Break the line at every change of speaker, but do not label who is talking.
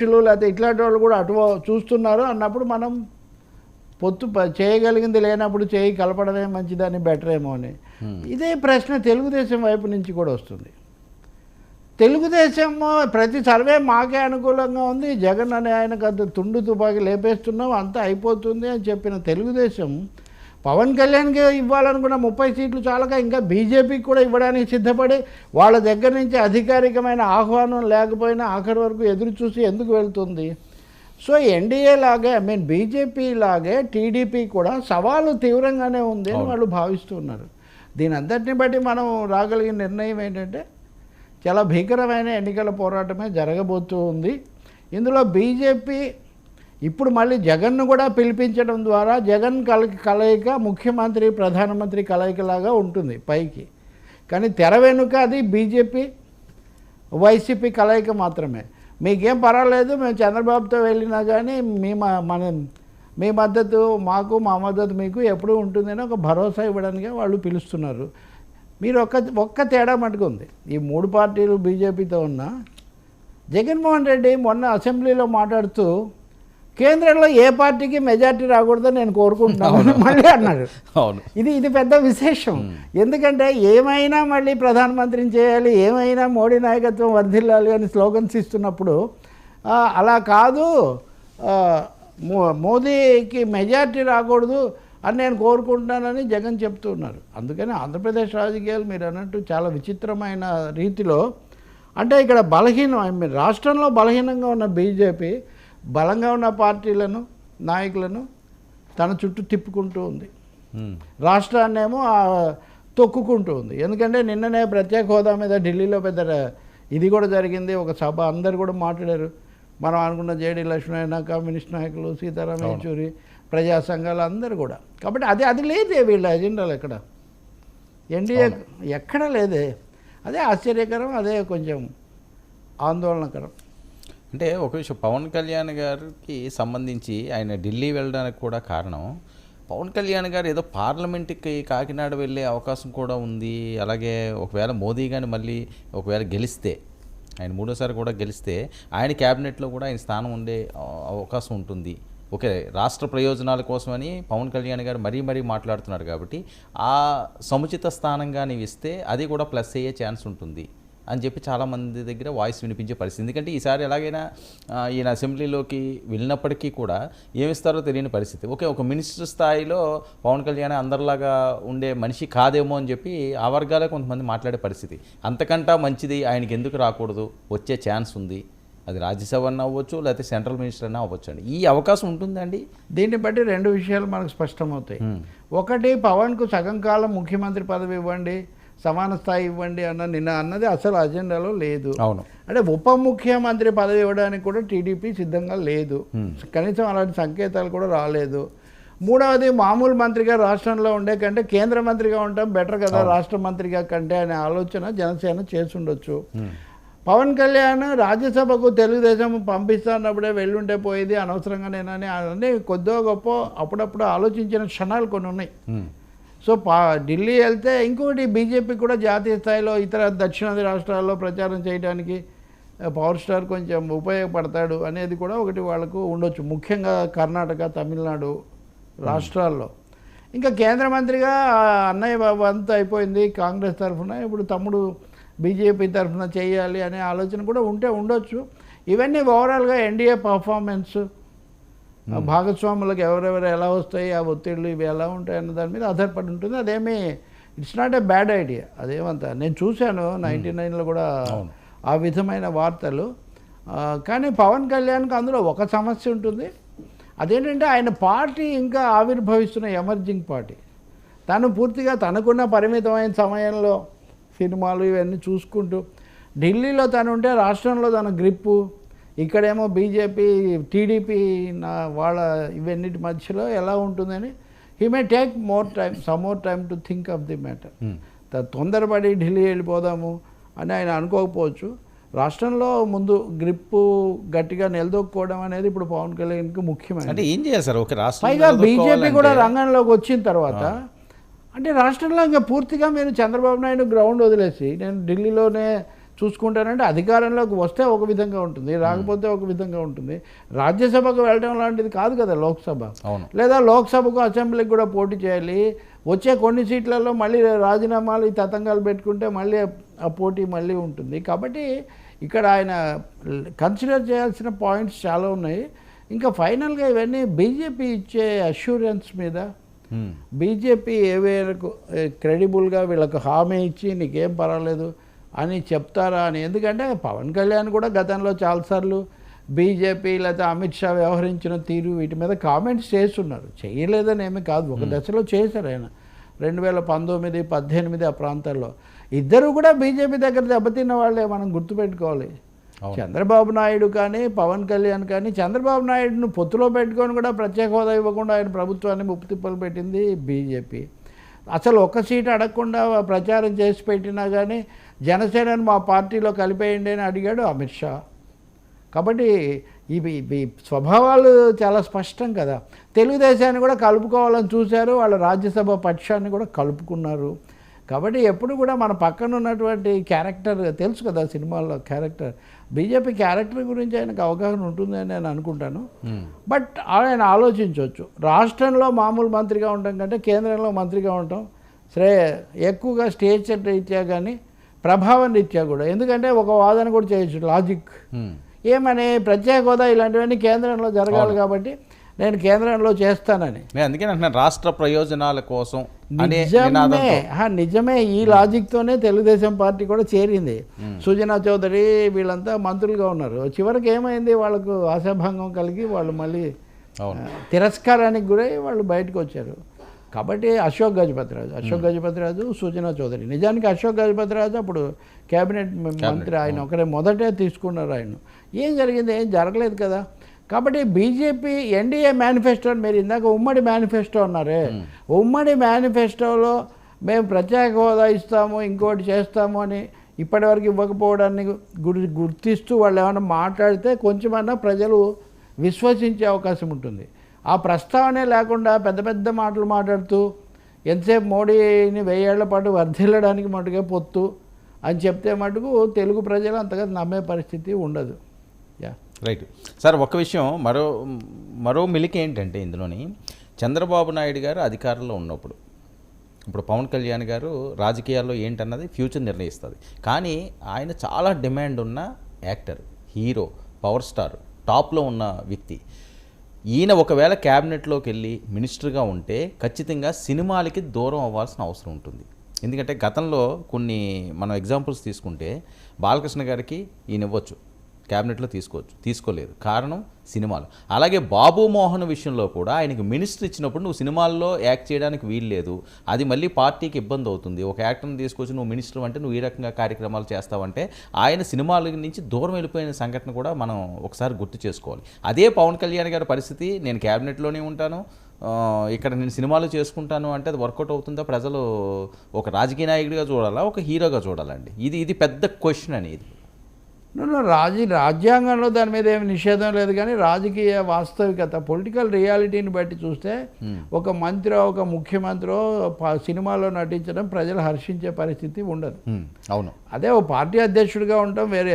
మనుషులు లేకపోతే ఇట్లాంటి వాళ్ళు కూడా అటు చూస్తున్నారు అన్నప్పుడు మనం పొత్తు చేయగలిగింది లేనప్పుడు చేయి కలపడమే మంచిదని బెటర్ ఏమో అని ఇదే ప్రశ్న తెలుగుదేశం వైపు నుంచి కూడా వస్తుంది. తెలుగుదేశం ప్రతి సర్వే మాకే అనుకూలంగా ఉంది. జగన్ అనే ఆయనకు అంత తుండు తుపాకి లేపేస్తున్నాం అంతా అయిపోతుంది అని చెప్పిన తెలుగుదేశం పవన్ కళ్యాణ్కి ఇవ్వాలనుకున్న ముప్పై సీట్లు చాలక ఇంకా బీజేపీకి కూడా ఇవ్వడానికి సిద్ధపడి వాళ్ళ దగ్గర నుంచి అధికారికమైన ఆహ్వానం లేకపోయినా ఆఖరి వరకు ఎదురు చూసి ఎందుకు వెళ్తుంది? సో ఎన్డీఏ లాగే ఐ మీన్ బీజేపీ లాగే టీడీపీ కూడా సవాలు తీవ్రంగానే ఉంది అని వాళ్ళు భావిస్తున్నారు దీని అంతటిని బట్టి మనం రాగలిగిన నిర్ణయం ఏంటంటే చాలా భీకరమైన ఎన్నికల పోరాటమే జరగబోతూ ఉంది. ఇందులో బీజేపీ ఇప్పుడు మళ్ళీ జగన్ను కూడా పిలిపించడం ద్వారా జగన్ కల కలయిక ముఖ్యమంత్రి ప్రధానమంత్రి కలయికలాగా ఉంటుంది పైకి. కానీ తెర వెనుక అది బీజేపీ వైసీపీ కలయిక మాత్రమే. మీకేం పర్వాలేదు మేము చంద్రబాబుతో వెళ్ళినా కానీ మీ మన మీ మద్దతు మాకు మా మద్దతు మీకు ఎప్పుడూ ఉంటుందని ఒక భరోసా ఇవ్వడానికి వాళ్ళు పిలుస్తున్నారు. మీరు ఒక్క ఒక్క తేడా మటుకు ఉంది. ఈ మూడు పార్టీలు బీజేపీతో ఉన్న జగన్మోహన్ రెడ్డి మొన్న అసెంబ్లీలో మాట్లాడుతూ కేంద్రంలో ఏ పార్టీకి మెజార్టీ రాకూడదని నేను కోరుకుంటున్నాను. మళ్ళీ అన్నాడు.
అవును.
ఇది ఇది పెద్ద విశేషం. ఎందుకంటే ఏమైనా మళ్ళీ ప్రధానమంత్రిని చేయాలి ఏమైనా మోడీ నాయకత్వం వర్ధిల్లాలి అని స్లోగన్స్ ఇస్తున్నప్పుడు అలా కాదు మోదీకి మెజార్టీ రాకూడదు అని నేను కోరుకుంటున్నానని జగన్ చెప్తున్నారు అందుకని ఆంధ్రప్రదేశ్ రాజకీయాలు మీరు అన్నట్టు చాలా విచిత్రమైన రీతిలో అంటే ఇక్కడ బలహీనం రాష్ట్రంలో బలహీనంగా ఉన్న బీజేపీ బలంగా ఉన్న పార్టీలను నాయకులను తన చుట్టూ తిప్పుకుంటూ ఉంది.
ఉమ్.
రాష్ట్రాన్నేమో ఆ, తొక్కుకుంటూ ఉంది. ఎందుకంటే నిన్ననే ప్రత్యేక హోదా మీద ఢిల్లీలో పెద్ద ఇది కూడా జరిగింది. ఒక సభ అందరు కూడా మాట్లాడారు. మనం అనుకున్న జేడి లక్ష్మణ కమ్యూనిస్ట్ నాయకులు సీతారాం యేచూరి ప్రజా సంఘాలు అందరూ కూడా. కాబట్టి అది అది లేదే వీళ్ళ ఎజెండాలు ఎక్కడ? ఎన్డీఏ ఎక్కడ లేదే. అదే ఆశ్చర్యకరం అదే కొంచెం ఆందోళనకరం.
అంటే ఒక విషయం పవన్ కళ్యాణ్ గారికి సంబంధించి ఆయన ఢిల్లీ వెళ్ళడానికి కూడా కారణం పవన్ కళ్యాణ్ గారు ఏదో పార్లమెంట్కి కాకినాడ వెళ్ళే అవకాశం కూడా ఉంది. అలాగే ఒకవేళ మోదీ కానీ మళ్ళీ ఒకవేళ గెలిస్తే ఆయన మూడోసారి కూడా గెలిస్తే ఆయన క్యాబినెట్లో కూడా ఆయన స్థానం ఉండే అవకాశం ఉంటుంది. ఓకే రాష్ట్ర ప్రయోజనాల కోసమని పవన్ కళ్యాణ్ గారు మరీ మరీ మాట్లాడుతున్నారు కాబట్టి ఆ సముచిత స్థానంగా నీవిస్తే ఇస్తే అది కూడా ప్లస్ అయ్యే ఛాన్స్ ఉంటుంది. అని చెప్పి చాలామంది దగ్గర వాయిస్ వినిపించే పరిస్థితి. ఎందుకంటే ఈసారి ఎలాగైనా ఈయన అసెంబ్లీలోకి వెళ్ళినప్పటికీ కూడా ఏమిస్తారో తెలియని పరిస్థితి. ఓకే ఒక మినిస్టర్ స్థాయిలో పవన్ కళ్యాణ్ అందరిలాగా ఉండే మనిషి కాదేమో అని చెప్పి ఆ వర్గాలే కొంతమంది మాట్లాడే పరిస్థితి. అంతకంటా మంచిది ఆయనకి ఎందుకు రాకూడదు? వచ్చే ఛాన్స్ ఉంది. అది రాజ్యసభ అన్న అవ్వచ్చు లేకపోతే సెంట్రల్ మినిస్టర్ అన్న అవ్వచ్చు అండి. ఈ అవకాశం ఉంటుందండి
దీన్ని బట్టి రెండు విషయాలు మనకు స్పష్టమవుతాయి. ఒకటి పవన్కు సగం కాలం ముఖ్యమంత్రి పదవి ఇవ్వండి. సమాన స్థాయి ఇవ్వండి అన్న నిన్న అన్నది అసలు అజెండాలో లేదు.
అవును.
అంటే ఉప ముఖ్యమంత్రి పదవి ఇవ్వడానికి కూడా టీడీపీ సిద్ధంగా లేదు. కనీసం అలాంటి సంకేతాలు కూడా రాలేదు. మూడవది మామూలు మంత్రిగా రాష్ట్రంలో ఉండే కంటే కేంద్ర మంత్రిగా ఉండటం బెటర్ కదా రాష్ట్ర మంత్రిగా కంటే అనే ఆలోచన జనసేన చేసుండొచ్చు పవన్ కళ్యాణ్ రాజ్యసభకు తెలుగుదేశం పంపిస్తున్నప్పుడే వెళ్ళుంటే పోయేది అనవసరంగా నేనని అన్నీ కొద్దిగా గొప్ప అప్పుడప్పుడు ఆలోచించిన క్షణాలు కొన్ని ఉన్నాయి. సో పా ఢిల్లీ వెళ్తే ఇంకోటి బీజేపీ కూడా జాతీయ స్థాయిలో ఇతర దక్షిణాది రాష్ట్రాల్లో ప్రచారం చేయడానికి పవర్ స్టార్ కొంచెం ఉపయోగపడతాడు అనేది కూడా ఒకటి వాళ్ళకు ఉండొచ్చు. ముఖ్యంగా కర్ణాటక తమిళనాడు రాష్ట్రాల్లో. ఇంకా కేంద్ర మంత్రిగా అన్నయ్య బాబు అంతా అయిపోయింది. కాంగ్రెస్ తరఫున ఇప్పుడు తమ్ముడు బీజేపీ తరఫున చేయాలి అనే ఆలోచన కూడా ఉంటే ఉండొచ్చు. ఇవన్నీ ఓవరాల్గా ఎన్డీఏ పర్ఫార్మెన్స్ భాగస్వాములకు ఎవరెవరు ఎలా వస్తాయి ఆ ఒత్తిళ్ళు ఇవి ఎలా ఉంటాయి అన్న దాని మీద ఆధారపడి ఉంటుంది. అదేమి it's not a bad idea అదేమంతా నేను చూశాను నైంటీ నైన్లో కూడా ఆ విధమైన వార్తలు. కానీ పవన్ కళ్యాణ్కి అందులో ఒక సమస్య ఉంటుంది. అదేంటంటే ఆయన పార్టీ ఇంకా ఆవిర్భవిస్తున్న ఎమర్జింగ్ పార్టీ. తను పూర్తిగా తనకున్న పరిమితమైన సమయంలో సినిమాలు ఇవన్నీ చూసుకుంటూ ఢిల్లీలో తను ఉంటే రాష్ట్రంలో తన గ్రిప్పు ఇక్కడేమో బీజేపీ టీడీపీ నా వాళ్ళ ఇవన్నిటి మధ్యలో ఎలా ఉంటుందని he may take more time some more time to think of the matter. తొందరపడి ఢిల్లీ వెళ్ళిపోదాము అని ఆయన అనుకోకపోవచ్చు. రాష్ట్రంలో ముందు గ్రిప్పు గట్టిగా నిలదొక్కుకోవడం అనేది ఇప్పుడు పవన్ కళ్యాణ్కి ముఖ్యమైనది.
అంటే ఏం చేయాలి సార్? ఓకే రాష్ట్రం
పైగా బీజేపీ కూడా రంగంలోకి వచ్చిన తర్వాత అంటే రాష్ట్రంలో ఇంకా పూర్తిగా మీరు చంద్రబాబు నాయుడు గ్రౌండ్ వదిలేసి నేను ఢిల్లీలోనే చూసుకుంటానంటే అధికారంలోకి వస్తే ఒక విధంగా ఉంటుంది రాకపోతే ఒక విధంగా ఉంటుంది. రాజ్యసభకు వెళ్ళడం లాంటిది కాదు కదా లోక్సభ. లేదా లోక్సభకు అసెంబ్లీకి కూడా పోటీ చేయాలి. వచ్చే కొన్ని సీట్లలో మళ్ళీ రాజీనామాలు ఈ తతంగాలు పెట్టుకుంటే మళ్ళీ ఆ పోటీ మళ్ళీ ఉంటుంది. కాబట్టి ఇక్కడ ఆయన కన్సిడర్ చేయాల్సిన పాయింట్స్ చాలా ఉన్నాయి. ఇంకా ఫైనల్గా ఇవన్నీ బీజేపీ ఇచ్చే అష్యూరెన్స్ మీద. బీజేపీ ఏ క్రెడిబుల్గా వీళ్ళకు హామీ ఇచ్చి నీకేం పర్వాలేదు అని చెప్తారా అని. ఎందుకంటే పవన్ కళ్యాణ్ కూడా గతంలో చాలాసార్లు బీజేపీ లేకపోతే అమిత్ షా వ్యవహరించిన తీరు వీటి మీద కామెంట్స్ చేస్తున్నారు. చేయలేదని ఏమీ కాదు. ఒక దశలో చేశారు ఆయన. రెండు వేల పంతొమ్మిది పద్దెనిమిది ఆ ప్రాంతాల్లో. ఇద్దరు కూడా బీజేపీ దగ్గర దెబ్బతిన్న వాళ్ళే మనం గుర్తుపెట్టుకోవాలి. చంద్రబాబు నాయుడు కానీ పవన్ కళ్యాణ్ కానీ చంద్రబాబు నాయుడును పొత్తులో పెట్టుకొని కూడా ప్రత్యేక హోదా ఇవ్వకుండా ఆయన ప్రభుత్వాన్ని ముప్పు తిప్పలు పెట్టింది బీజేపీ. అసలు ఒక సీటు అడగకుండా ప్రచారం చేసి పెట్టినా కానీ జనసేనను మా పార్టీలో కలిపేయండి అని అడిగాడు అమిత్ షా. కాబట్టి ఇవి ఇవి స్వభావాలు చాలా స్పష్టం కదా. తెలుగుదేశాన్ని కూడా కలుపుకోవాలని చూశారు. వాళ్ళ రాజ్యసభ పక్షాన్ని కూడా కలుపుకున్నారు. కాబట్టి ఎప్పుడు కూడా మన పక్కన ఉన్నటువంటి క్యారెక్టర్ తెలుసు కదా సినిమాల్లో క్యారెక్టర్. బీజేపీ క్యారెక్టర్ గురించి ఆయనకు అవగాహన ఉంటుందని నేను అనుకుంటాను.
హ్మ్.
బట్ ఆయన ఆలోచించవచ్చు. రాష్ట్రంలో మామూలు మంత్రిగా ఉండటం కంటే కేంద్రంలో మంత్రిగా ఉండటం సరే ఎక్కువగా స్టేజ్ రీత్యా కానీ ప్రభావం రీత్యా కూడా. ఎందుకంటే ఒక వాదన కూడా చేయొచ్చు లాజిక్.
హ్మ్.
ఏమని ప్రత్యేక హోదా ఇలాంటివన్నీ కేంద్రంలో జరగాలి కాబట్టి నేను కేంద్రంలో చేస్తానని.
నేను అందుకే అంటున్నాను రాష్ట్ర ప్రయోజనాల కోసం
నిజమే. నిజమే. ఈ లాజిక్తోనే తెలుగుదేశం పార్టీ కూడా చేరింది. సుజనా చౌదరి వీళ్ళంతా మంత్రులుగా ఉన్నారు. చివరికి ఏమైంది? వాళ్ళకు ఆశాభంగం కలిగి వాళ్ళు మళ్ళీ తిరస్కారానికి గురై వాళ్ళు బయటకు వచ్చారు. కాబట్టి అశోక్ గజపతిరాజు అశోక్ గజపతిరాజు సుజనా చౌదరి. నిజానికి అశోక్ గజపతిరాజు అప్పుడు కేబినెట్ మంత్రి ఆయన ఒకరే మొదటే తీసుకున్నారు ఆయన. ఏం జరిగింది? ఏం జరగలేదు కదా? కాబట్టి బీజేపీ ఎన్డీఏ మేనిఫెస్టో మీరు ఇందాక ఉమ్మడి మేనిఫెస్టో అన్నారే. ఉమ్మడి మేనిఫెస్టోలో మేము ప్రత్యేక హోదా ఇస్తాము ఇంకోటి చేస్తాము అని ఇప్పటివరకు ఇవ్వకపోవడాన్ని గురి గుర్తిస్తూ వాళ్ళు ఏమైనా మాట్లాడితే కొంచెమన్నా ప్రజలు విశ్వసించే అవకాశం ఉంటుంది. ఆ ప్రస్తావనే లేకుండా పెద్ద పెద్ద మాటలు మాట్లాడుతూ ఎంతసేపు మోడీని వెయ్యేళ్ళ పాటు వర్ధిల్లడానికి మటుకే పొత్తు అని చెప్తే మటుకు తెలుగు ప్రజలు అంతగా నమ్మే పరిస్థితి ఉండదు. యా.
రైట్. సార్ ఒక విషయం మరో మరో మిలికి ఏంటంటే ఇందులోని చంద్రబాబు నాయుడు గారు అధికారంలో ఉన్నప్పుడు ఇప్పుడు పవన్ కళ్యాణ్ గారు రాజకీయాల్లో ఏంటన్నది ఫ్యూచర్ నిర్ణయిస్తుంది. కానీ ఆయన చాలా డిమాండ్ ఉన్న యాక్టర్ హీరో పవర్ స్టార్ టాప్లో ఉన్న వ్యక్తి. ఈయన ఒకవేళ క్యాబినెట్లోకి వెళ్ళి మినిస్టర్గా ఉంటే ఖచ్చితంగా సినిమాలకి దూరం అవ్వాల్సిన అవసరం ఉంటుంది. ఎందుకంటే గతంలో కొన్ని మనం ఎగ్జాంపుల్స్ తీసుకుంటే బాలకృష్ణ గారికి ఈయన ఇవ్వచ్చు. క్యాబినెట్లో తీసుకోవచ్చు తీసుకోలేదు. కారణం సినిమాలు. అలాగే బాబు మోహన్ విషయంలో కూడా ఆయనకి మినిస్టర్ ఇచ్చినప్పుడు నువ్వు సినిమాల్లో యాక్ట్ చేయడానికి వీలు లేదు. అది మళ్ళీ పార్టీకి ఇబ్బంది అవుతుంది. ఒక యాక్టర్ని తీసుకొచ్చి నువ్వు మినిస్టర్ అంటే నువ్వు ఈ రకంగా కార్యక్రమాలు చేస్తావంటే ఆయన సినిమాల నుంచి దూరం వెళ్ళిపోయిన సంఘటన కూడా మనం ఒకసారి గుర్తు చేసుకోవాలి. అదే పవన్ కళ్యాణ్ గారి పరిస్థితి నేను క్యాబినెట్లోనే ఉంటాను ఇక్కడ నేను సినిమాలు చేసుకుంటాను అంటే అది వర్కౌట్ అవుతుందా? ప్రజలు ఒక రాజకీయ నాయకుడిగా చూడాలా? ఒక హీరోగా చూడాలండి. ఇది ఇది పెద్ద క్వశ్చన్
అనేది. రాజీ రాజ్యాంగంలో దాని మీద ఏమి నిషేధం లేదు కానీ రాజకీయ వాస్తవికత పొలిటికల్ రియాలిటీని బట్టి చూస్తే ఒక మంత్రి ఒక ముఖ్యమంత్రి సినిమాలో నటించడం ప్రజలు హర్షించే పరిస్థితి ఉండదు.
హ్మ్, అవును.
అదే ఓ పార్టీ అధ్యక్షుడిగా ఉండటం వేరే